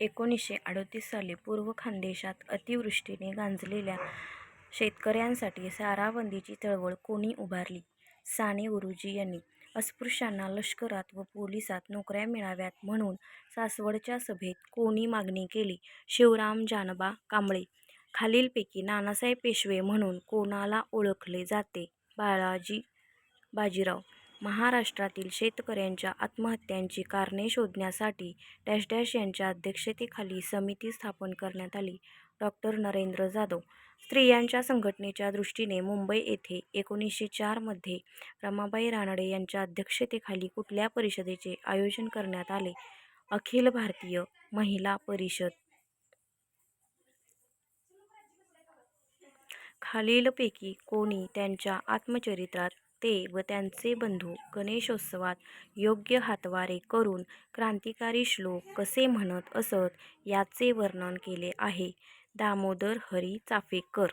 एकोणीसशे अडतीस साली पूर्व खानदेशात अतिवृष्टीने गांजलेल्या शेतकऱ्यांसाठी साराबंदीची चळवळ कोणी उभारली? साने गुरुजी यांनी. अस्पृश्यांना लष्करात व पोलिसात नोकऱ्या मिळाव्यात म्हणून सासवडच्या सभेत कोणी मागणी केली? शिवराम जानबा कांबळे. खालीलपैकी नानासाहेब पेशवे म्हणून कोणाला ओळखले जाते? बाळाजी बाजीराव. महाराष्ट्रातील शेतकऱ्यांच्या आत्महत्यांची कारणे शोधण्यासाठी यांच्या अध्यक्षतेखाली समिती स्थापन करण्यात आली. डॉक्टर नरेंद्र जाधव. स्त्रियांच्या संघटनेच्या दृष्टीने मुंबई येथे एकोणीसशे चारमध्ये रमाबाई रानडे यांच्या अध्यक्षतेखाली कुठल्या परिषदेचे आयोजन करण्यात आले? अखिल भारतीय महिला परिषद. खालीलपैकी कोणी त्यांच्या आत्मचरित्रात ते व त्यांचे बंधू गणेशोत्सवात योग्य हातवारे करून क्रांतिकारी श्लोक कसे म्हणत असत याचे वर्णन केले आहे? दामोदर हरी चाफेकर.